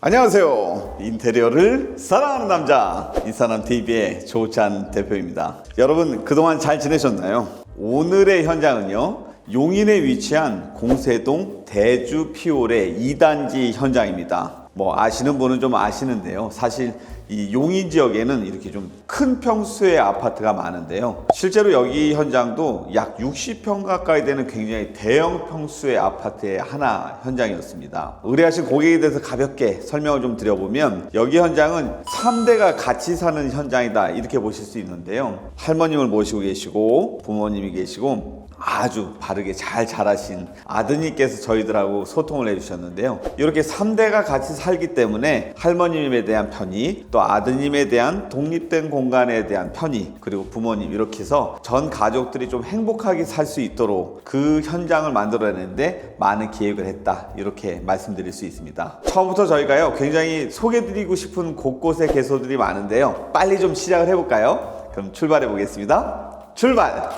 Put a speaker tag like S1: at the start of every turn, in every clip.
S1: 안녕하세요. 인테리어를 사랑하는 남자 이사남 TV의 조찬 대표입니다. 여러분 그동안 잘 지내셨나요? 오늘의 현장은요. 용인에 위치한 공세동 대주 피올의 2단지 현장입니다. 뭐 아시는 분은 좀 아시는데요. 사실 이 용인 지역에는 이렇게 좀 큰 평수의 아파트가 많은데요. 실제로 여기 현장도 약 60평 가까이 되는 굉장히 대형 평수의 아파트의 하나 현장이었습니다. 의뢰하신 고객에 대해서 가볍게 설명을 좀 드려보면 여기 현장은 3대가 같이 사는 현장이다 이렇게 보실 수 있는데요. 할머님을 모시고 계시고 부모님이 계시고 아주 바르게 잘 자라신 아드님께서 저희들하고 소통을 해주셨는데요. 이렇게 3대가 같이 살기 때문에 할머님에 대한 편의, 또 아드님에 대한 독립된 공간에 대한 편의, 그리고 부모님 이렇게 해서 전 가족들이 좀 행복하게 살 수 있도록 그 현장을 만들어내는데 많은 기획을 했다. 이렇게 말씀드릴 수 있습니다. 처음부터 저희가요, 굉장히 소개드리고 싶은 곳곳의 개소들이 많은데요. 빨리 좀 시작을 해볼까요? 그럼 출발해 보겠습니다. 출발!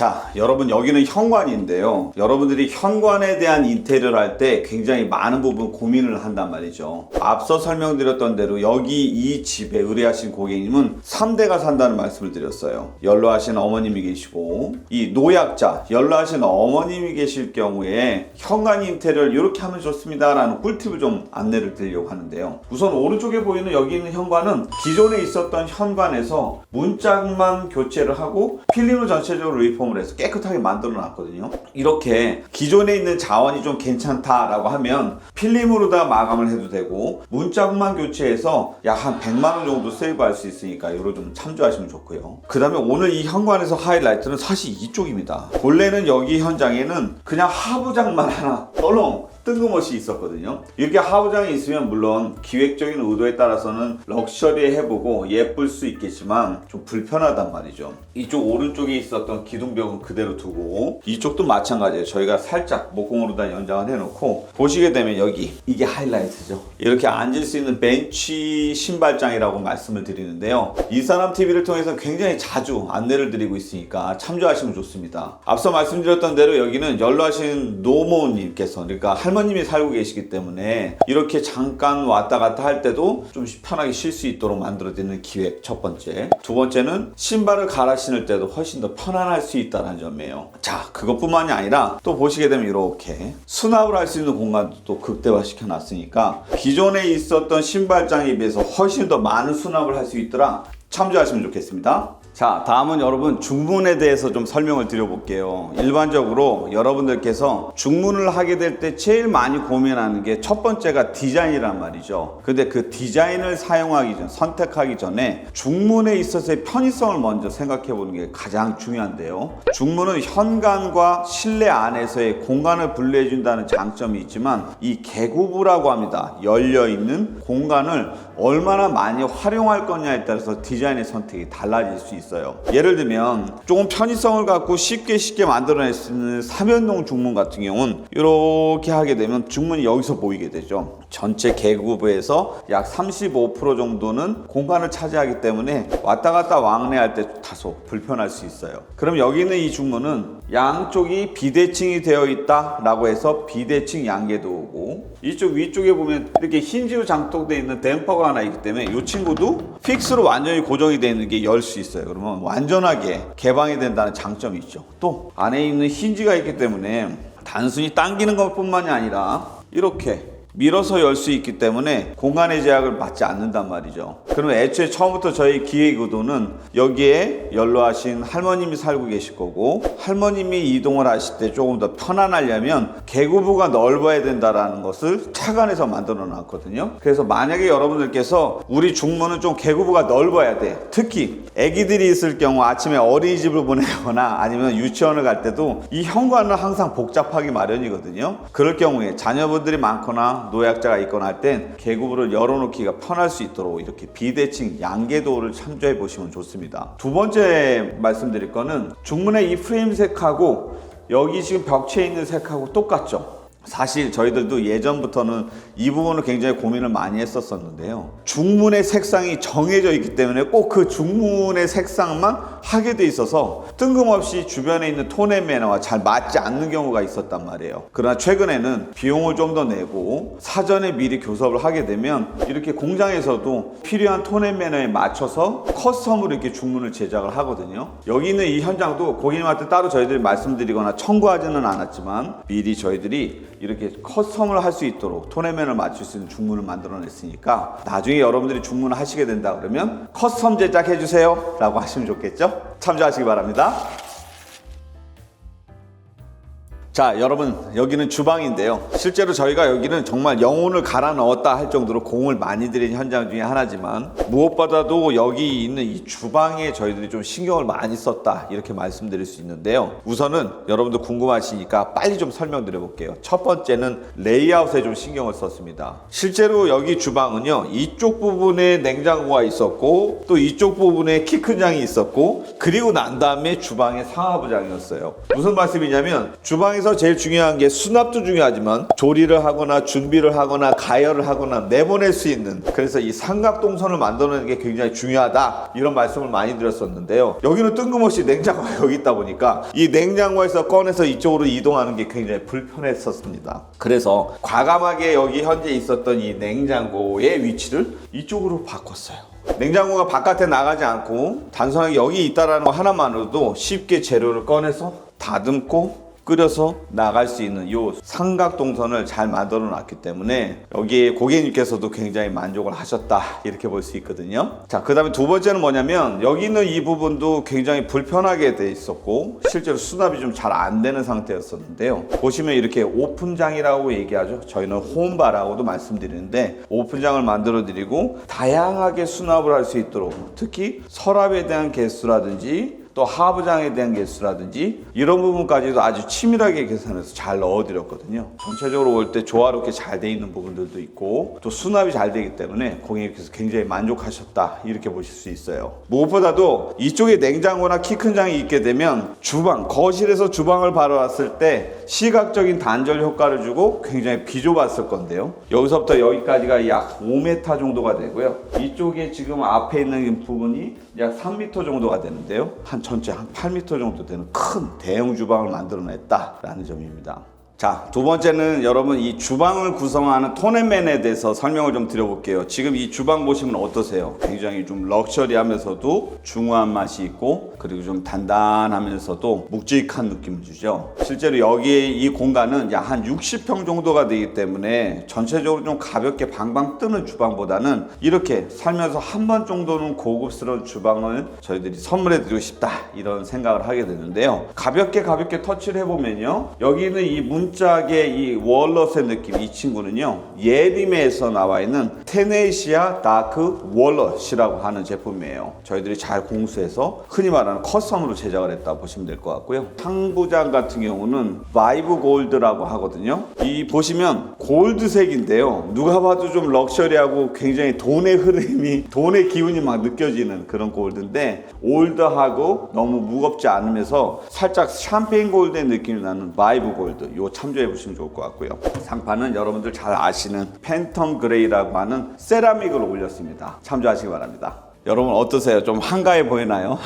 S1: 자, 여러분 여기는 현관인데요. 여러분들이 현관에 대한 인테리어를 할 때 굉장히 많은 부분 고민을 한단 말이죠. 앞서 설명드렸던 대로 여기 이 집에 의뢰하신 고객님은 3대가 산다는 말씀을 드렸어요. 연로하신 어머님이 계시고 이 노약자, 연로하신 어머님이 계실 경우에 현관 인테리어를 이렇게 하면 좋습니다 라는 꿀팁을 좀 안내를 드리려고 하는데요. 우선 오른쪽에 보이는 여기 있는 현관은 기존에 있었던 현관에서 문짝만 교체를 하고 필름을 전체적으로 리폼 을 해서 깨끗하게 만들어 놨거든요. 이렇게 기존에 있는 자원이 좀 괜찮다라고 하면 필름으로 다 마감을 해도 되고 문짝만 교체해서 약 한 100만 원 정도 세이브할 수 있으니까 이거 좀 참조하시면 좋고요. 그다음에 오늘 이 현관에서 하이라이트는 사실 이쪽입니다. 원래는 여기 현장에는 그냥 하부장만 하나 떨렁 뜬금없이 있었거든요. 이렇게 하부장이 있으면 물론 기획적인 의도에 따라서는 럭셔리해보고 예쁠 수 있겠지만 좀 불편하단 말이죠. 이쪽 오른쪽에 있었던 기둥벽은 그대로 두고 이쪽도 마찬가지예요. 저희가 살짝 목공으로 다 연장을 해놓고 보시게 되면 여기 이게 하이라이트죠. 이렇게 앉을 수 있는 벤치 신발장이라고 말씀을 드리는데요. 이 사람 TV를 통해서 굉장히 자주 안내를 드리고 있으니까 참조하시면 좋습니다. 앞서 말씀드렸던 대로 여기는 연로하신 노모님께서 그러니까 할머님이 살고 계시기 때문에 이렇게 잠깐 왔다 갔다 할 때도 좀 편하게 쉴 수 있도록 만들어드리는 기획 첫 번째. 두 번째는 신발을 갈아 신을 때도 훨씬 더 편안할 수 있다는 점이에요. 자, 그것뿐만이 아니라 또 보시게 되면 이렇게 수납을 할 수 있는 공간도 또 극대화 시켜 놨으니까 기존에 있었던 신발장에 비해서 훨씬 더 많은 수납을 할 수 있더라 참조하시면 좋겠습니다. 자, 다음은 여러분 중문에 대해서 좀 설명을 드려볼게요. 일반적으로 여러분들께서 중문을 하게 될 때 제일 많이 고민하는 게 첫 번째가 디자인이란 말이죠. 근데 그 디자인을 사용하기 전, 선택하기 전에 중문에 있어서의 편의성을 먼저 생각해 보는 게 가장 중요한데요. 중문은 현관과 실내 안에서의 공간을 분리해 준다는 장점이 있지만 이 개구부라고 합니다. 열려 있는 공간을 얼마나 많이 활용할 거냐에 따라서 디자인의 선택이 달라질 수 있어요. 예를 들면 조금 편의성을 갖고 쉽게 쉽게 만들어낼 수 있는 삼연동 중문 같은 경우는 이렇게 하게 되면 중문이 여기서 보이게 되죠. 전체 개구부에서 약 35% 정도는 공간을 차지하기 때문에 왔다 갔다 왕래할 때 다소 불편할 수 있어요. 그럼 여기 있는 이 중문은 양쪽이 비대칭이 되어 있다 라고 해서 비대칭 양계도고 이쪽 위쪽에 보면 이렇게 힌지로 장독되어 있는 댐퍼가 하나 있기 때문에 이 친구도 픽스로 완전히 고정이 되어 있는 게 열 수 있어요. 그러면 완전하게 개방이 된다는 장점이 있죠. 또 안에 있는 힌지가 있기 때문에 단순히 당기는 것뿐만이 아니라 이렇게 밀어서 열 수 있기 때문에 공간의 제약을 받지 않는단 말이죠. 그럼 애초에 처음부터 저희 기획 의도는 여기에 연로하신 할머님이 살고 계실 거고 할머님이 이동을 하실 때 조금 더 편안하려면 개구부가 넓어야 된다라는 것을 착안해서 만들어 놨거든요. 그래서 만약에 여러분들께서 우리 중문은 좀 개구부가 넓어야 돼. 특히 아기들이 있을 경우 아침에 어린이집을 보내거나 아니면 유치원을 갈 때도 이 현관은 항상 복잡하기 마련이거든요. 그럴 경우에 자녀분들이 많거나 노약자가 있거나 할땐 개구부를 열어놓기가 편할 수 있도록 이렇게 비대칭 양계도를 참조해 보시면 좋습니다. 두 번째 말씀드릴 거는 중문의 이 프레임 색하고 여기 지금 벽체에 있는 색하고 똑같죠. 사실 저희들도 예전부터는 이 부분을 굉장히 고민을 많이 했었었는데요. 중문의 색상이 정해져 있기 때문에 꼭 그 중문의 색상만 하게 돼 있어서 뜬금없이 주변에 있는 톤의 매너와 잘 맞지 않는 경우가 있었단 말이에요. 그러나 최근에는 비용을 좀 더 내고 사전에 미리 교섭을 하게 되면 이렇게 공장에서도 필요한 톤의 매너에 맞춰서 커스텀으로 이렇게 중문을 제작을 하거든요. 여기 있는 이 현장도 고객님한테 따로 저희들이 말씀드리거나 청구하지는 않았지만 미리 저희들이 이렇게 커스텀을 할 수 있도록 톤의 매너 를 맞출 수 있는 중문을 만들어냈으니까 나중에 여러분들이 중문을 하시게 된다 그러면 커스텀 제작해 주세요 라고 하시면 좋겠죠? 참조하시기 바랍니다. 자, 여러분, 여기는 주방인데요. 실제로 저희가 여기는 정말 영혼을 갈아 넣었다 할 정도로 공을 많이 들인 현장 중에 하나지만 무엇보다도 여기 있는 이 주방에 저희들이 좀 신경을 많이 썼다 이렇게 말씀드릴 수 있는데요. 우선은 여러분들 궁금하시니까 빨리 좀 설명드려 볼게요. 첫 번째는 레이아웃에 좀 신경을 썼습니다. 실제로 여기 주방은요, 이쪽 부분에 냉장고가 있었고 또 이쪽 부분에 키 큰 장이 있었고 그리고 난 다음에 주방에 상하부장이었어요. 무슨 말씀이냐면 주방에서 제일 중요한 게 수납도 중요하지만 조리를 하거나 준비를 하거나 가열을 하거나 내보낼 수 있는 그래서 이 삼각동선을 만드는 게 굉장히 중요하다 이런 말씀을 많이 드렸었는데요. 여기는 뜬금없이 냉장고가 여기 있다 보니까 이 냉장고에서 꺼내서 이쪽으로 이동하는 게 굉장히 불편했었습니다. 그래서 과감하게 여기 현재 있었던 이 냉장고의 위치를 이쪽으로 바꿨어요. 냉장고가 바깥에 나가지 않고 단순하게 여기 있다라는 거 하나만으로도 쉽게 재료를 꺼내서 다듬고 끓여서 나갈 수 있는 이 삼각 동선을 잘 만들어 놨기 때문에 여기에 고객님께서도 굉장히 만족을 하셨다. 이렇게 볼 수 있거든요. 자그 다음에 두 번째는 뭐냐면 여기 있는 이 부분도 굉장히 불편하게 돼 있었고 실제로 수납이 좀 잘 안 되는 상태였었는데요. 보시면 이렇게 오픈장이라고 얘기하죠. 저희는 홈바라고도 말씀드리는데 오픈장을 만들어 드리고 다양하게 수납을 할 수 있도록 특히 서랍에 대한 개수라든지 또 하부장에 대한 개수라든지 이런 부분까지도 아주 치밀하게 계산해서 잘 넣어드렸거든요. 전체적으로 볼 때 조화롭게 잘 돼 있는 부분들도 있고 또 수납이 잘 되기 때문에 고객님께서 굉장히 만족하셨다 이렇게 보실 수 있어요. 무엇보다도 이쪽에 냉장고나 키 큰 장이 있게 되면 주방, 거실에서 주방을 바라봤을 때 시각적인 단절 효과를 주고 굉장히 비좁았을 건데요. 여기서부터 여기까지가 약 5m 정도가 되고요. 이쪽에 지금 앞에 있는 부분이 약 3m 정도가 되는데요. 한 전체 한 8m 정도 되는 큰 대형 주방을 만들어냈다라는 점입니다. 자, 두 번째는 여러분 이 주방을 구성하는 톤앤맨에 대해서 설명을 좀 드려볼게요. 지금 이 주방 보시면 어떠세요? 굉장히 좀 럭셔리하면서도 중후한 맛이 있고 그리고 좀 단단하면서도 묵직한 느낌을 주죠. 실제로 여기에 이 공간은 약 한 60평 정도가 되기 때문에 전체적으로 좀 가볍게 방방 뜨는 주방보다는 이렇게 살면서 한 번 정도는 고급스러운 주방을 저희들이 선물해 드리고 싶다 이런 생각을 하게 되는데요. 가볍게 가볍게 터치를 해보면요. 여기는 이문 짝의 이 월넛의 느낌 이 친구는요. 예림에서 나와 있는 테네시아 다크 월넛이라고 하는 제품이에요. 저희들이 잘 공수해서 흔히 말하는 커스텀으로 제작을 했다 보시면 될 것 같고요. 상부장 같은 경우는 바이브 골드라고 하거든요. 이 보시면 골드색인데요. 누가 봐도 좀 럭셔리하고 굉장히 돈의 흐름이 돈의 기운이 막 느껴지는 그런 골드인데 올드하고 너무 무겁지 않으면서 살짝 샴페인 골드의 느낌이 나는 바이브 골드 요 참조해 보시면 좋을 것 같고요. 상판은 여러분들 잘 아시는 팬텀 그레이라고 하는 세라믹을 올렸습니다. 참조하시기 바랍니다. 여러분 어떠세요? 좀 한가해 보이나요?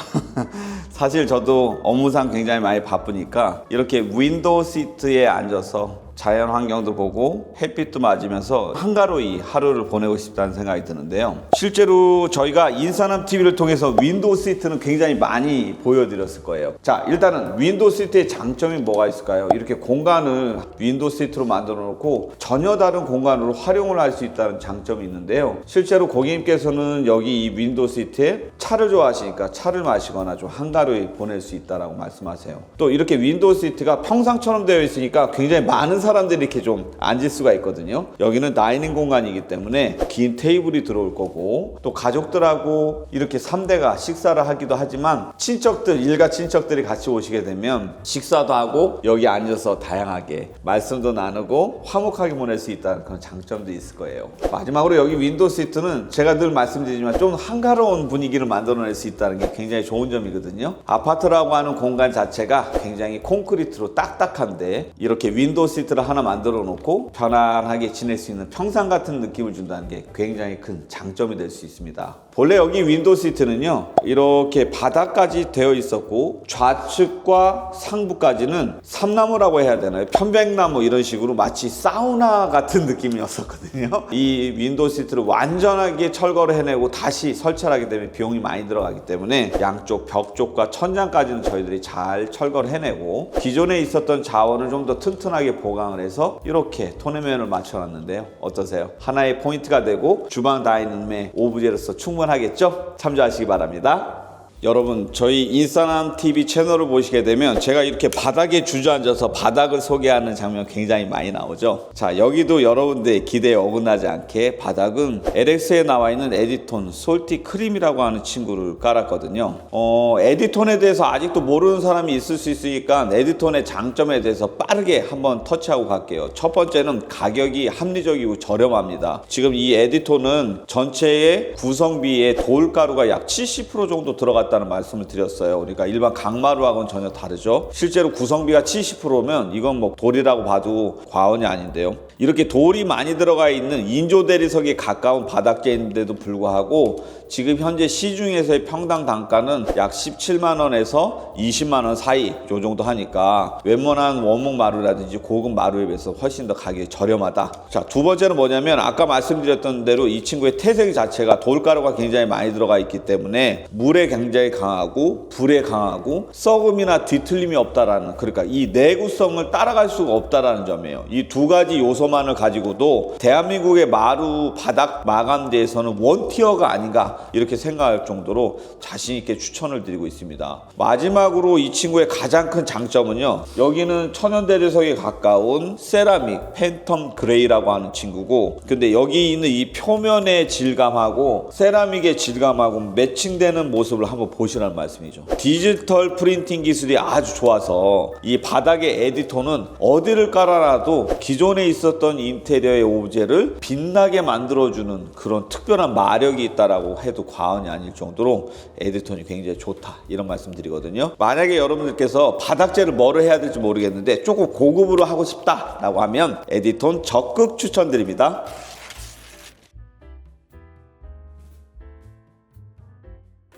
S1: 사실 저도 업무상 굉장히 많이 바쁘니까 이렇게 윈도우 시트에 앉아서 자연 환경도 보고 햇빛도 맞으면서 한가로이 하루를 보내고 싶다는 생각이 드는데요. 실제로 저희가 인사남 TV를 통해서 윈도우 시트는 굉장히 많이 보여드렸을 거예요. 자, 일단은 윈도우 시트의 장점이 뭐가 있을까요? 이렇게 공간을 윈도우 시트로 만들어 놓고 전혀 다른 공간으로 활용을 할 수 있다는 장점이 있는데요. 실제로 고객님께서는 여기 이 윈도우 시트에 차를 좋아하시니까 차를 마시거나 좀 한가로이 보낼 수 있다라고 말씀하세요. 또 이렇게 윈도우 시트가 평상처럼 되어 있으니까 굉장히 많은 사람들이 이렇게 좀 앉을 수가 있거든요. 여기는 다이닝 공간이기 때문에 긴 테이블이 들어올 거고 또 가족들하고 이렇게 3대가 식사를 하기도 하지만 친척들, 일가 친척들이 같이 오시게 되면 식사도 하고 여기 앉아서 다양하게 말씀도 나누고 화목하게 보낼 수 있다는 그런 장점도 있을 거예요. 마지막으로 여기 윈도우 시트는 제가 늘 말씀드리지만 좀 한가로운 분위기를 만들어낼 수 있다는 게 굉장히 좋은 점이거든요. 아파트라고 하는 공간 자체가 굉장히 콘크리트로 딱딱한데 이렇게 윈도우 시트 시트를 하나 만들어 놓고 편안하게 지낼 수 있는 평상 같은 느낌을 준다는 게 굉장히 큰 장점이 될 수 있습니다. 본래 여기 윈도우 시트는요 이렇게 바닥까지 되어 있었고 좌측과 상부까지는 삼나무라고 해야 되나요? 편백나무 이런 식으로 마치 사우나 같은 느낌이었었거든요. 이 윈도우 시트를 완전하게 철거를 해내고 다시 하기 때문에 비용이 많이 들어가기 때문에 양쪽 벽 쪽과 천장까지는 저희들이 잘 철거를 해내고 기존에 있었던 자원을 좀 더 튼튼하게 보강을 해서 이렇게 토네면을 맞춰놨는데요. 어떠세요? 하나의 포인트가 되고 주방 다이닝룸의 오브제로서 충분 하겠죠? 참조하시기 바랍니다 여러분 저희 인싸남 TV 채널을 보시게 되면 제가 이렇게 바닥에 주저앉아서 바닥을 소개하는 장면 굉장히 많이 나오죠. 자 여기도 여러분들의 기대에 어긋나지 않게 바닥은 LX에 나와 있는 에디톤 솔티 크림이라고 하는 친구를 깔았거든요. 어 에디톤에 대해서 아직도 모르는 사람이 있을 수 있으니까 에디톤의 장점에 대해서 빠르게 한번 터치하고 갈게요. 첫 번째는 가격이 합리적이고 저렴합니다. 지금 이 에디톤은 전체의 구성비에 돌가루가 약 70% 정도 들어갔다 는 말씀을 드렸어요. 그러니까 일반 강마루하고는 전혀 다르죠. 실제로 구성비가 70%면 이건 뭐 돌이라고 봐도 과언이 아닌데요. 이렇게 돌이 많이 들어가 있는 인조 대리석에 가까운 바닥재인데도 불구하고 지금 현재 시중에서의 평당 단가는 약 17만 원에서 20만 원 사이 요 정도 하니까 웬만한 원목 마루라든지 고급 마루에 비해서 훨씬 더 가격이 저렴하다. 자, 두 번째는 뭐냐면 아까 말씀드렸던 대로 이 친구의 태생 자체가 돌가루가 굉장히 많이 들어가 있기 때문에 물에 굉장히 강하고 불에 강하고 썩음이나 뒤틀림이 없다라는 그러니까 이 내구성을 따라갈 수가 없다라는 점이에요. 이 두 가지 요소만을 가지고도 대한민국의 마루 바닥 마감대에서는 원티어가 아닌가 이렇게 생각할 정도로 자신 있게 추천을 드리고 있습니다. 마지막으로 이 친구의 가장 큰 장점은요. 여기는 천연 대리석에 가까운 세라믹 팬텀 그레이라고 하는 친구고 근데 여기 있는 이 표면의 질감하고 세라믹의 질감하고 매칭되는 모습을 한번 보시라는 말씀이죠. 디지털 프린팅 기술이 아주 좋아서 이 바닥의 에디터는 어디를 깔아놔도 기존에 있었던 인테리어의 오브제를 빛나게 만들어주는 그런 특별한 마력이 있다라고 해도 과언이 아닐 정도로 에디톤이 굉장히 좋다 이런 말씀드리거든요. 만약에 여러분들께서 바닥재를 뭐를 해야 될지 모르겠는데 조금 고급으로 하고 싶다라고 하면 에디톤 적극 추천드립니다.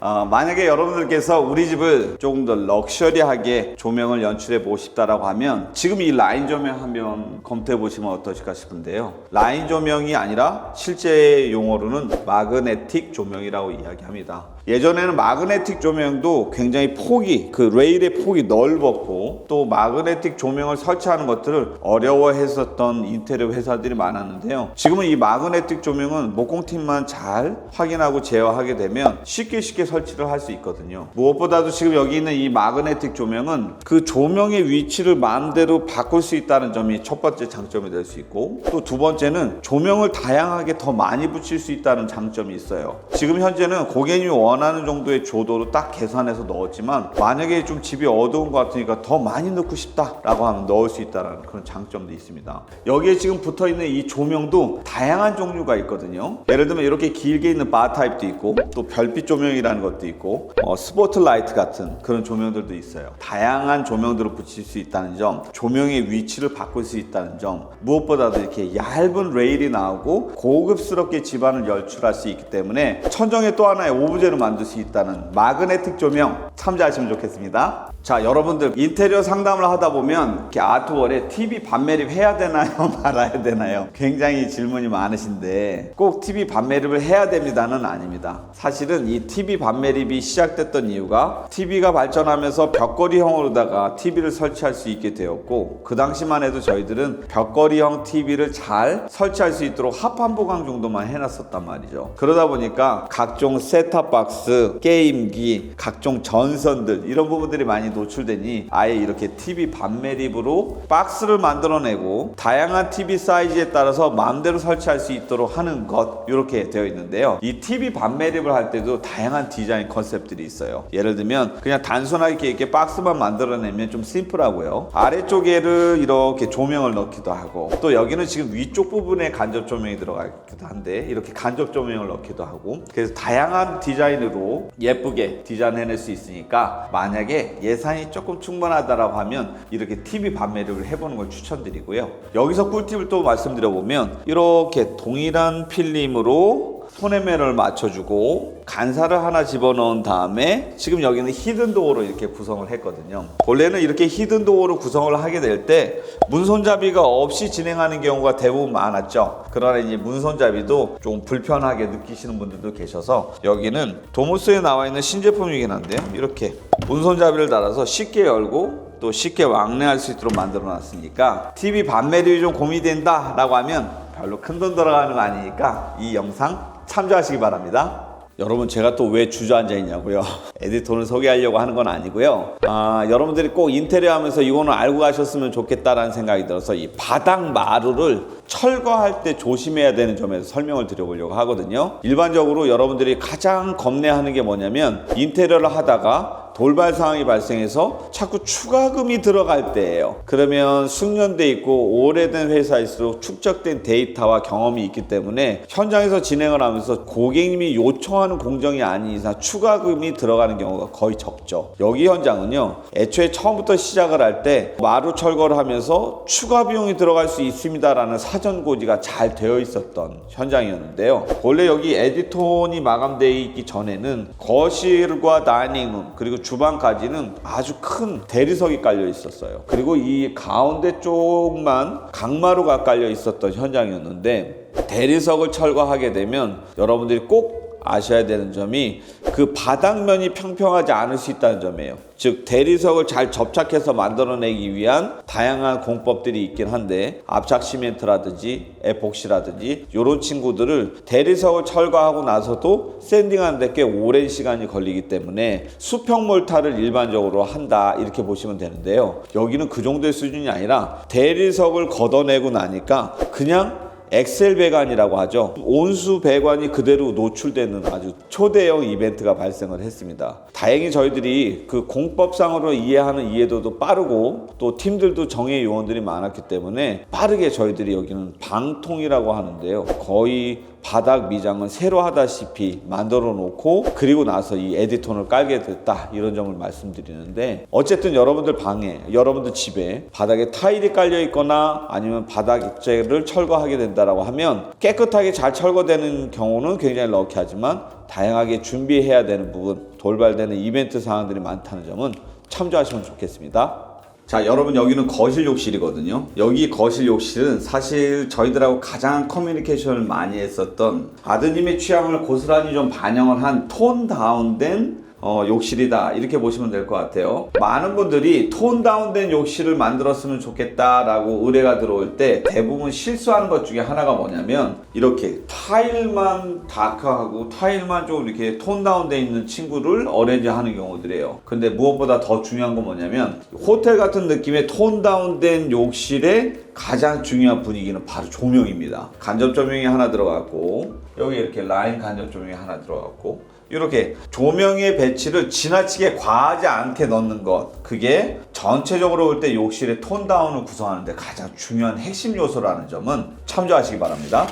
S1: 어, 만약에 여러분들께서 우리 집을 조금 더 럭셔리하게 조명을 연출해 보고 싶다라고 하면 지금 이 라인 조명 한번 검토해 보시면 어떠실까 싶은데요. 라인 조명이 아니라 실제 용어로는 마그네틱 조명이라고 이야기합니다. 예전에는 마그네틱 조명도 굉장히 폭이 그 레일의 폭이 넓었고 또 마그네틱 조명을 설치하는 것들을 어려워했었던 인테리어 회사들이 많았는데요. 지금은 이 마그네틱 조명은 목공팀만 잘 확인하고 제어하게 되면 쉽게 쉽게 설치를 할 수 있거든요. 무엇보다도 지금 여기 있는 이 마그네틱 조명은 그 조명의 위치를 마음대로 바꿀 수 있다는 점이 첫 번째 장점이 될 수 있고 또 두 번째는 조명을 다양하게 더 많이 붙일 수 있다는 장점이 있어요. 지금 현재는 고객님이 원 하는 정도의 조도로 딱 계산해서 넣었지만 만약에 좀 집이 어두운 것 같으니까 더 많이 넣고 싶다라고 하면 넣을 수 있다는 그런 장점도 있습니다. 여기에 지금 붙어 있는 이 조명도 다양한 종류가 있거든요. 예를 들면 이렇게 길게 있는 바 타입도 있고 또 별빛 조명이라는 것도 있고 어, 스포트 라이트 같은 그런 조명들도 있어요. 다양한 조명들을 붙일 수 있다는 점, 조명의 위치를 바꿀 수 있다는 점, 무엇보다도 이렇게 얇은 레일이 나오고 고급스럽게 집안을 연출할 수 있기 때문에 천정에 또 하나의 오브제를 만들 수 있다는 마그네틱 조명 참조하시면 좋겠습니다. 자, 여러분들 인테리어 상담을 하다 보면 이렇게 아트월에 TV 반매립 해야 되나요? 말아야 되나요? 굉장히 질문이 많으신데 꼭 TV 반매립을 해야 됩니다는 아닙니다. 사실은 이 TV 반매립이 시작됐던 이유가 TV가 발전하면서 벽걸이형으로다가 TV를 설치할 수 있게 되었고 그 당시만 해도 저희들은 벽걸이형 TV를 잘 설치할 수 있도록 합판 보강 정도만 해놨었단 말이죠. 그러다 보니까 각종 셋탑박스, 게임기, 각종 전선들 이런 부분들이 많이 노출되니 아예 이렇게 TV 반매립으로 박스를 만들어내고 다양한 TV 사이즈에 따라서 마음대로 설치할 수 있도록 하는 것 이렇게 되어 있는데요. 이 TV 반매립을 할 때도 다양한 디자인 컨셉들이 있어요. 예를 들면 그냥 단순하게 이렇게 박스만 만들어내면 좀 심플하고요. 아래쪽에를 이렇게 조명을 넣기도 하고 또 여기는 지금 위쪽 부분에 간접 조명이 들어가 있기도 한데 이렇게 간접 조명을 넣기도 하고 그래서 다양한 디자인 디자인으로 예쁘게 디자인해낼 수 있으니까 만약에 예산이 조금 충분하다라고 하면 이렇게 TV 판매를 해보는 걸 추천드리고요. 여기서 꿀팁을 또 말씀드려보면 이렇게 동일한 필름으로 손에매를 맞춰주고 간사를 하나 집어넣은 다음에 지금 여기는 히든 도어로 이렇게 구성을 했거든요. 원래는 이렇게 히든 도어로 구성을 하게 될 때 문손잡이가 없이 진행하는 경우가 대부분 많았죠. 그러나 이제 문손잡이도 좀 불편하게 느끼시는 분들도 계셔서 여기는 도무스에 나와 있는 신제품이긴 한데요. 이렇게 문손잡이를 달아서 쉽게 열고 또 쉽게 왕래할 수 있도록 만들어 놨으니까 TV 판매율이 좀 고민된다 라고 하면 별로 큰 돈 들어가는 거 아니니까 이 영상 참조하시기 바랍니다. 여러분 제가 또 왜 주저앉아 있냐고요? 에디터를 소개하려고 하는 건 아니고요. 아, 여러분들이 꼭 인테리어 하면서 이거는 알고 가셨으면 좋겠다라는 생각이 들어서 이 바닥 마루를 철거할 때 조심해야 되는 점에서 설명을 드려보려고 하거든요. 일반적으로 여러분들이 가장 겁내하는 게 뭐냐면 인테리어를 하다가 돌발 상황이 발생해서 자꾸 추가금이 들어갈 때예요. 그러면 숙련돼 있고 오래된 회사일수록 축적된 데이터와 경험이 있기 때문에 현장에서 진행을 하면서 고객님이 요청하는 공정이 아닌 이상 추가금이 들어가는 경우가 거의 적죠. 여기 현장은요. 애초에 처음부터 시작을 할 때 마루 철거를 하면서 추가 비용이 들어갈 수 있습니다라는 사전 고지가 잘 되어 있었던 현장이었는데요. 원래 여기 에디톤이 마감되어 있기 전에는 거실과 다이닝룸 그리고 주방까지는 아주 큰 대리석이 깔려 있었어요. 그리고 이 가운데 쪽만 강마루가 깔려 있었던 현장이었는데 대리석을 철거하게 되면 여러분들이 꼭 아셔야 되는 점이 그 바닥면이 평평하지 않을 수 있다는 점이에요. 즉 대리석을 잘 접착해서 만들어내기 위한 다양한 공법들이 있긴 한데 압착 시멘트라든지 에폭시라든지 이런 친구들을 대리석을 철거하고 나서도 샌딩하는데 꽤 오랜 시간이 걸리기 때문에 수평 몰타를 일반적으로 한다 이렇게 보시면 되는데요. 여기는 그 정도의 수준이 아니라 대리석을 걷어내고 나니까 그냥 엑셀 배관이라고 하죠. 온수 배관이 그대로 노출되는 아주 초대형 이벤트가 발생을 했습니다. 다행히 저희들이 그 공법상으로 이해하는 이해도도 빠르고 또 팀들도 정예 요원들이 많았기 때문에 빠르게 저희들이 여기는 방통이라고 하는데요. 거의 바닥 미장은 새로 하다시피 만들어 놓고 그리고 나서 이 에디톤을 깔게 됐다 이런 점을 말씀드리는데 어쨌든 여러분들 방에 여러분들 집에 바닥에 타일이 깔려 있거나 아니면 바닥재를 철거하게 된다라고 하면 깨끗하게 잘 철거되는 경우는 굉장히 럭키하지만 다양하게 준비해야 되는 부분 돌발되는 이벤트 사항들이 많다는 점은 참조하시면 좋겠습니다. 자, 여러분 여기는 거실 욕실이거든요. 여기 거실 욕실은 사실 저희들하고 가장 커뮤니케이션을 많이 했었던 아드님의 취향을 고스란히 좀 반영을 한 톤 다운된 어, 욕실이다. 이렇게 보시면 될 것 같아요. 많은 분들이 톤 다운된 욕실을 만들었으면 좋겠다라고 의뢰가 들어올 때 대부분 실수하는 것 중에 하나가 뭐냐면 이렇게 타일만 다크하고 타일만 좀 이렇게 톤 다운돼 있는 친구를 어레인지 하는 경우들이에요. 근데 무엇보다 더 중요한 건 뭐냐면 호텔 같은 느낌의 톤 다운된 욕실의 가장 중요한 분위기는 바로 조명입니다. 간접 조명이 하나 들어갔고 여기 이렇게 라인 간접 조명이 하나 들어갔고 이렇게 조명의 배치를 지나치게 과하지 않게 넣는 것 그게 전체적으로 볼 때 욕실의 톤 다운을 구성하는데 가장 중요한 핵심 요소라는 점은 참조하시기 바랍니다.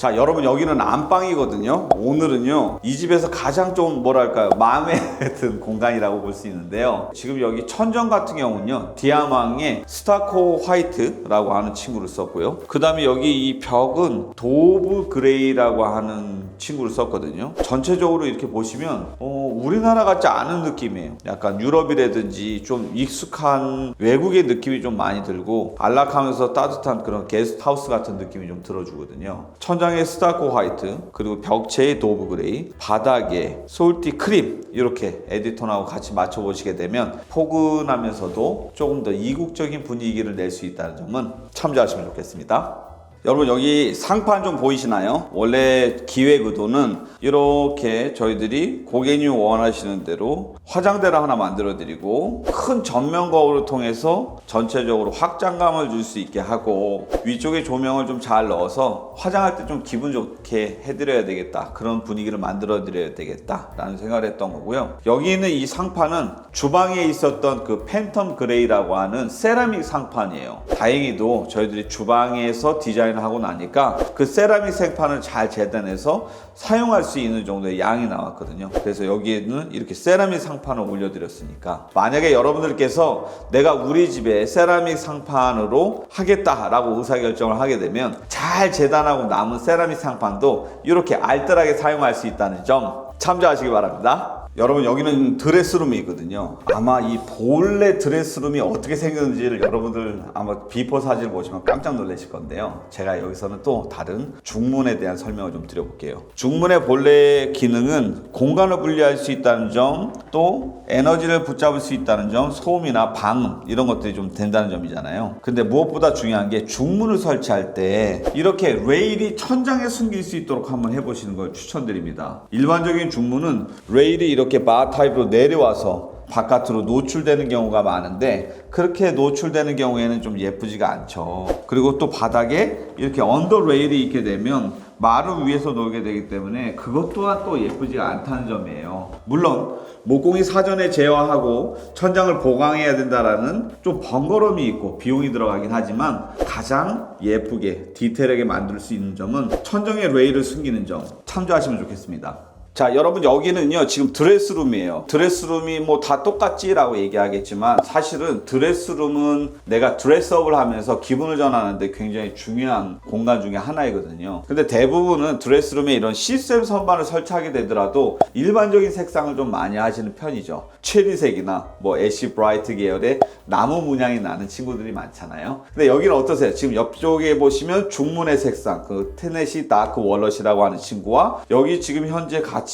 S1: 자 여러분 여기는 안방이거든요. 오늘은요 이 집에서 가장 좀 뭐랄까요 마음에 든 공간이라고 볼 수 있는데요. 지금 여기 천정 같은 경우는요 디아망의 스타코 화이트라고 하는 친구를 썼고요. 그 다음에 여기 이 벽은 도브 그레이라고 하는 친구를 썼거든요. 전체적으로 이렇게 보시면 어, 우리나라 같지 않은 느낌이에요. 약간 유럽이라든지 좀 익숙한 외국의 느낌이 좀 많이 들고 안락하면서 따뜻한 그런 게스트하우스 같은 느낌이 좀 들어주거든요. 천장에 스타코 화이트 그리고 벽체의 도브 그레이 바닥에 솔티 크림 이렇게 에디톤하고 같이 맞춰보시게 되면 포근하면서도 조금 더 이국적인 분위기를 낼 수 있다는 점은 참조하시면 좋겠습니다 여러분 여기 상판 좀 보이시나요? 원래 기획 의도는 이렇게 저희들이 고객님 원하시는 대로 화장대를 하나 만들어 드리고 큰 전면 거울을 통해서 전체적으로 확장감을 줄 수 있게 하고 위쪽에 조명을 좀 잘 넣어서 화장할 때 좀 기분 좋게 해드려야 되겠다. 그런 분위기를 만들어 드려야 되겠다 라는 생각을 했던 거고요. 여기 있는 이 상판은 주방에 있었던 그 팬텀 그레이라고 하는 세라믹 상판이에요. 다행히도 저희들이 주방에서 디자인 디자인을 하고 나니까 그 세라믹 생판을 잘 재단해서 사용할 수 있는 정도의 양이 나왔거든요. 그래서 여기에는 이렇게 세라믹 상판을 올려드렸으니까 만약에 여러분들께서 내가 우리 집에 세라믹 상판으로 하겠다라고 의사결정을 하게 되면 잘 재단하고 남은 세라믹 상판도 이렇게 알뜰하게 사용할 수 있다는 점 참조하시기 바랍니다. 여러분 여기는 드레스룸이거든요. 아마 이 본래 드레스룸이 어떻게 생겼는지를 여러분들 아마 비포 사진을 보시면 깜짝 놀라실 건데요. 제가 여기서는 또 다른 중문에 대한 설명을 좀 드려볼게요. 중문의 본래 기능은 공간을 분리할 수 있다는 점, 또 에너지를 붙잡을 수 있다는 점, 소음이나 방음 이런 것들이 좀 된다는 점이잖아요. 근데 무엇보다 중요한 게 중문을 설치할 때 이렇게 레일이 천장에 숨길 수 있도록 한번 해보시는 걸 추천드립니다. 일반적인 중문은 레일이 이렇게 바 타입으로 내려와서 바깥으로 노출되는 경우가 많은데 그렇게 노출되는 경우에는 좀 예쁘지가 않죠. 그리고 또 바닥에 이렇게 언더 레일이 있게 되면 마루 위에서 놀게 되기 때문에 그것 또한 또 예쁘지가 않다는 점이에요. 물론 목공이 사전에 제어하고 천장을 보강해야 된다라는 좀 번거로움이 있고 비용이 들어가긴 하지만 가장 예쁘게 디테일하게 만들 수 있는 점은 천정에 레일을 숨기는 점 참조하시면 좋겠습니다. 자, 여러분 여기는요 지금 드레스룸이에요. 드레스룸이 뭐 다 똑같지 라고 얘기하겠지만 사실은 드레스룸은 내가 드레스업을 하면서 기분을 전하는데 굉장히 중요한 공간 중에 하나이거든요. 근데 대부분은 드레스룸에 이런 시스템 선반을 설치하게 되더라도 일반적인 색상을 좀 많이 하시는 편이죠. 체리색이나 뭐 애쉬 브라이트 계열의 나무 문양이 나는 친구들이 많잖아요. 근데 여기는 어떠세요? 지금 옆쪽에 보시면 중문의 색상, 그 테네시 다크 월럿이라고 하는 친구와 여기 지금 현재 같이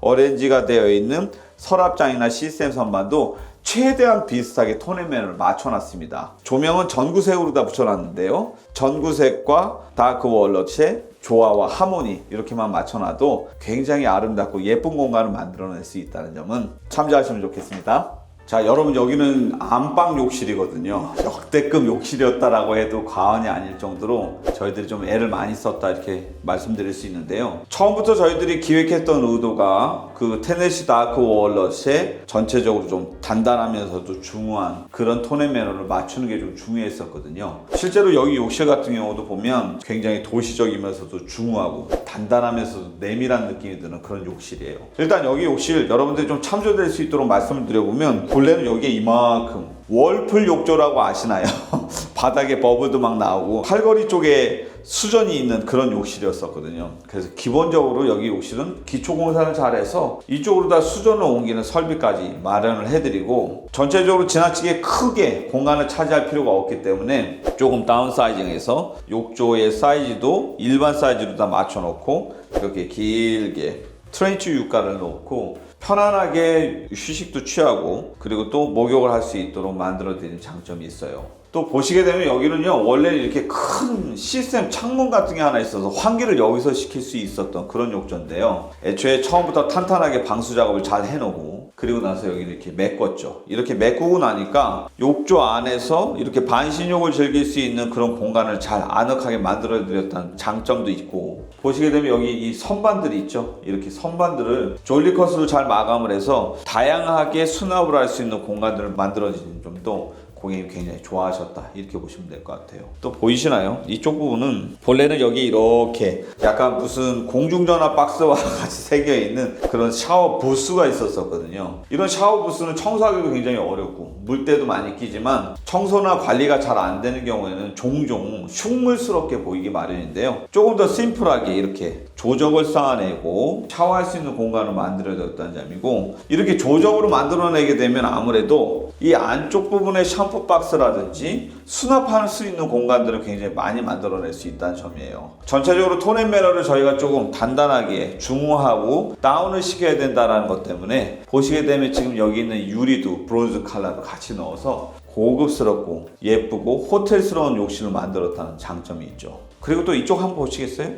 S1: 오렌지가 되어 있는 서랍장이나 시스템 선반도 최대한 비슷하게 톤앤맨을 맞춰놨습니다. 조명은 전구색으로 다 붙여놨는데요. 전구색과 다크 월럿의 조화와 하모니 이렇게만 맞춰놔도 굉장히 아름답고 예쁜 공간을 만들어낼 수 있다는 점은 참조하시면 좋겠습니다. 자, 여러분 여기는 안방 욕실이거든요. 역대급 욕실이었다라고 해도 과언이 아닐 정도로 저희들이 좀 애를 많이 썼다 이렇게 말씀드릴 수 있는데요. 처음부터 저희들이 기획했던 의도가 그 테네시 다크 월럿의 전체적으로 좀 단단하면서도 중후한 그런 톤의 매너를 맞추는 게 좀 중요했었거든요. 실제로 여기 욕실 같은 경우도 보면 굉장히 도시적이면서도 중후하고 단단하면서도 내밀한 느낌이 드는 그런 욕실이에요. 일단 여기 욕실 여러분들이 좀 참조될 수 있도록 말씀을 드려보면 본래는 여기에 이만큼 월풀 욕조라고 아시나요? 바닥에 버블도 막 나오고 팔걸이 쪽에 수전이 있는 그런 욕실이었었거든요. 그래서 기본적으로 여기 욕실은 기초 공사를 잘해서 이쪽으로 다 수전을 옮기는 설비까지 마련을 해드리고 전체적으로 지나치게 크게 공간을 차지할 필요가 없기 때문에 조금 다운사이징해서 욕조의 사이즈도 일반 사이즈로 다 맞춰놓고 이렇게 길게 트렌치 유가를 놓고 편안하게 휴식도 취하고 그리고 또 목욕을 할 수 있도록 만들어 드리는 장점이 있어요. 또 보시게 되면 여기는요 원래 이렇게 큰 시스템 창문 같은 게 하나 있어서 환기를 여기서 시킬 수 있었던 그런 욕조인데요. 애초에 처음부터 탄탄하게 방수 작업을 잘 해놓고 그리고 나서 여기 이렇게 메꿨죠. 이렇게 메꾸고 나니까 욕조 안에서 이렇게 반신욕을 즐길 수 있는 그런 공간을 잘 아늑하게 만들어 드렸다는 장점도 있고 보시게 되면 여기 이 선반들이 있죠. 이렇게 선반들을 졸리컷으로 잘 마감을 해서 다양하게 수납을 할 수 있는 공간들을 만들어지는 점도 고객님이 굉장히 좋아하셨다. 이렇게 보시면 될 것 같아요. 또 보이시나요? 이쪽 부분은 본래는 여기 이렇게 약간 무슨 공중전화 박스와 같이 새겨 있는 그런 샤워 부스가 있었었거든요. 이런 샤워 부스는 청소하기도 굉장히 어렵고 물때도 많이 끼지만 청소나 관리가 잘 안 되는 경우에는 종종 흉물스럽게 보이기 마련인데요. 조금 더 심플하게 이렇게 조적을 쌓아내고 샤워할 수 있는 공간을 만들어졌다는 점이고 이렇게 조적으로 만들어내게 되면 아무래도 이 안쪽 부분의 샴푸 박스라든지 수납할 수 있는 공간들을 굉장히 많이 만들어낼 수 있다는 점이에요. 전체적으로 톤앤 매너를 저희가 조금 단단하게 중후하고 다운을 시켜야 된다는 것 때문에 보시게 되면 지금 여기 있는 유리도 브론즈 컬러를 같이 넣어서 고급스럽고 예쁘고 호텔스러운 욕실을 만들었다는 장점이 있죠. 그리고 또 이쪽 한번 보시겠어요?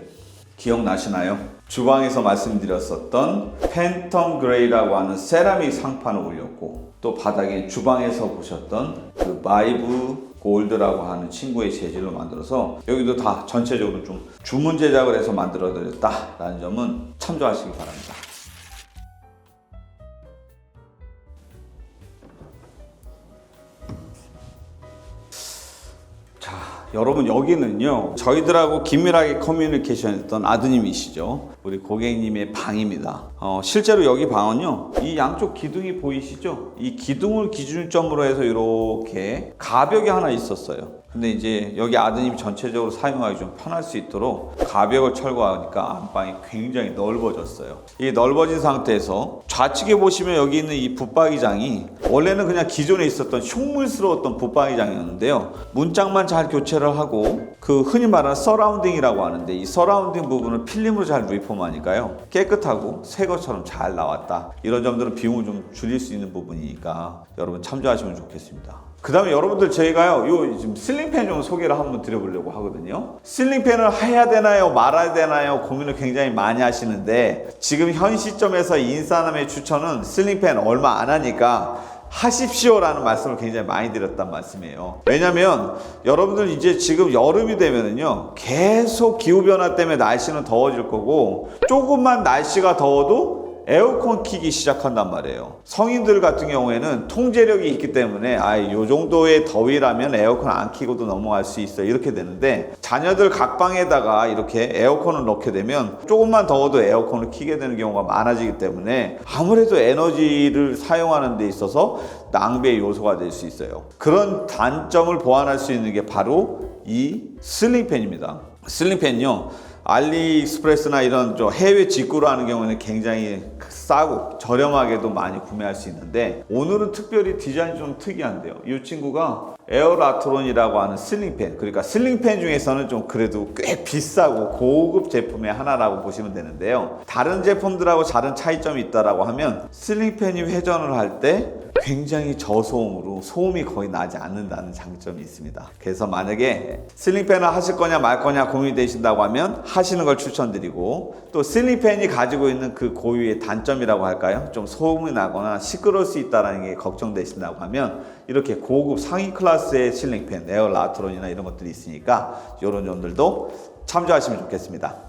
S1: 기억나시나요? 주방에서 말씀드렸었던 팬텀 그레이라고 하는 세라믹 상판을 올렸고 또 바닥에 주방에서 보셨던 그 마이브 골드라고 하는 친구의 재질로 만들어서 여기도 다 전체적으로 좀 주문 제작을 해서 만들어 드렸다라는 점은 참조하시기 바랍니다. 여러분 여기는요 저희들하고 긴밀하게 커뮤니케이션 했던 아드님이시죠. 우리 고객님의 방입니다. 어, 실제로 여기 방은요 이 양쪽 기둥이 보이시죠? 이 기둥을 기준점으로 해서 이렇게 가벽이 하나 있었어요 근데 이제 여기 아드님이 전체적으로 사용하기 좀 편할 수 있도록 가벽을 철거하니까 안방이 굉장히 넓어졌어요. 이 넓어진 상태에서 좌측에 보시면 여기 있는 이 붙박이장이 원래는 그냥 기존에 있었던 흉물스러웠던 붙박이장이었는데요. 문짝만 잘 교체를 하고 그 흔히 말하는 서라운딩이라고 하는데 이 서라운딩 부분을 필름으로 잘 리폼하니까요. 깨끗하고 새 것처럼 잘 나왔다. 이런 점들은 비용을 좀 줄일 수 있는 부분이니까 여러분 참조하시면 좋겠습니다. 그 다음에 여러분들 저희가요, 요 지금 슬링팬 좀 소개를 한번 드려보려고 하거든요. 슬링팬을 해야 되나요, 말아야 되나요, 고민을 굉장히 많이 하시는데, 지금 현 시점에서 인사남의 추천은 슬링팬 얼마 안 하니까 하십시오라는 말씀을 굉장히 많이 드렸단 말씀이에요. 왜냐면 여러분들 이제 지금 여름이 되면은요, 계속 기후변화 때문에 날씨는 더워질 거고, 조금만 날씨가 더워도 에어컨 키기 시작한단 말이에요. 성인들 같은 경우에는 통제력이 있기 때문에 아, 요 정도의 더위라면 에어컨 안 키고도 넘어갈 수 있어 이렇게 되는데 자녀들 각 방에다가 이렇게 에어컨을 넣게 되면 조금만 더워도 에어컨을 키게 되는 경우가 많아지기 때문에 아무래도 에너지를 사용하는 데 있어서 낭비의 요소가 될 수 있어요. 그런 단점을 보완할 수 있는 게 바로 이 슬링팬입니다. 슬링팬요. 알리익스프레스나 이런 저 해외 직구로 하는 경우는 굉장히 싸고 저렴하게도 많이 구매할 수 있는데 오늘은 특별히 디자인이 좀 특이한데요. 이 친구가 에어라트론이라고 하는 슬링팬 그러니까 슬링팬 중에서는 좀 그래도 꽤 비싸고 고급 제품의 하나라고 보시면 되는데요. 다른 제품들하고 다른 차이점이 있다라고 하면 슬링팬이 회전을 할때 굉장히 저소음으로 소음이 거의 나지 않는다는 장점이 있습니다. 그래서 만약에 슬링팬을 하실 거냐 말 거냐 고민이 되신다고 하면 하시는 걸 추천드리고 또 슬링팬이 가지고 있는 그 고유의 단점이라고 할까요? 좀 소음이 나거나 시끄러울 수 있다는 게 걱정되신다고 하면 이렇게 고급 상위 클래스의 슬링팬, 에어 라트론이나 이런 것들이 있으니까 이런 점들도 참조하시면 좋겠습니다.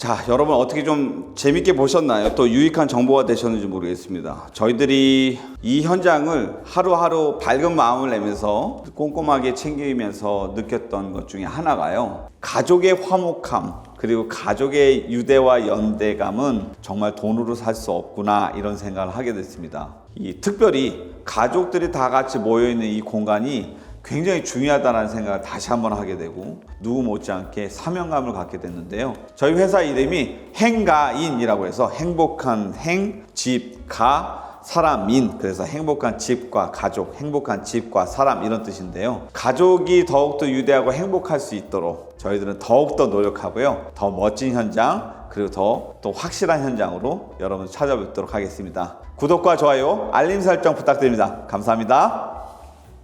S1: 자, 여러분 어떻게 좀 재밌게 보셨나요? 또 유익한 정보가 되셨는지 모르겠습니다. 저희들이 이 현장을 하루하루 밝은 마음을 내면서 꼼꼼하게 챙기면서 느꼈던 것 중에 하나가요. 가족의 화목함, 그리고 가족의 유대와 연대감은 정말 돈으로 살 수 없구나 이런 생각을 하게 됐습니다. 이 특별히 가족들이 다 같이 모여 있는 이 공간이 굉장히 중요하다는 생각을 다시 한번 하게 되고 누구 못지않게 사명감을 갖게 됐는데요. 저희 회사 이름이 행가인이라고 해서 행복한 행, 집, 가, 사람인 그래서 행복한 집과 가족, 행복한 집과 사람 이런 뜻인데요. 가족이 더욱더 유대하고 행복할 수 있도록 저희들은 더욱더 노력하고요. 더 멋진 현장 그리고 더 또 확실한 현장으로 여러분 찾아뵙도록 하겠습니다. 구독과 좋아요, 알림 설정 부탁드립니다. 감사합니다.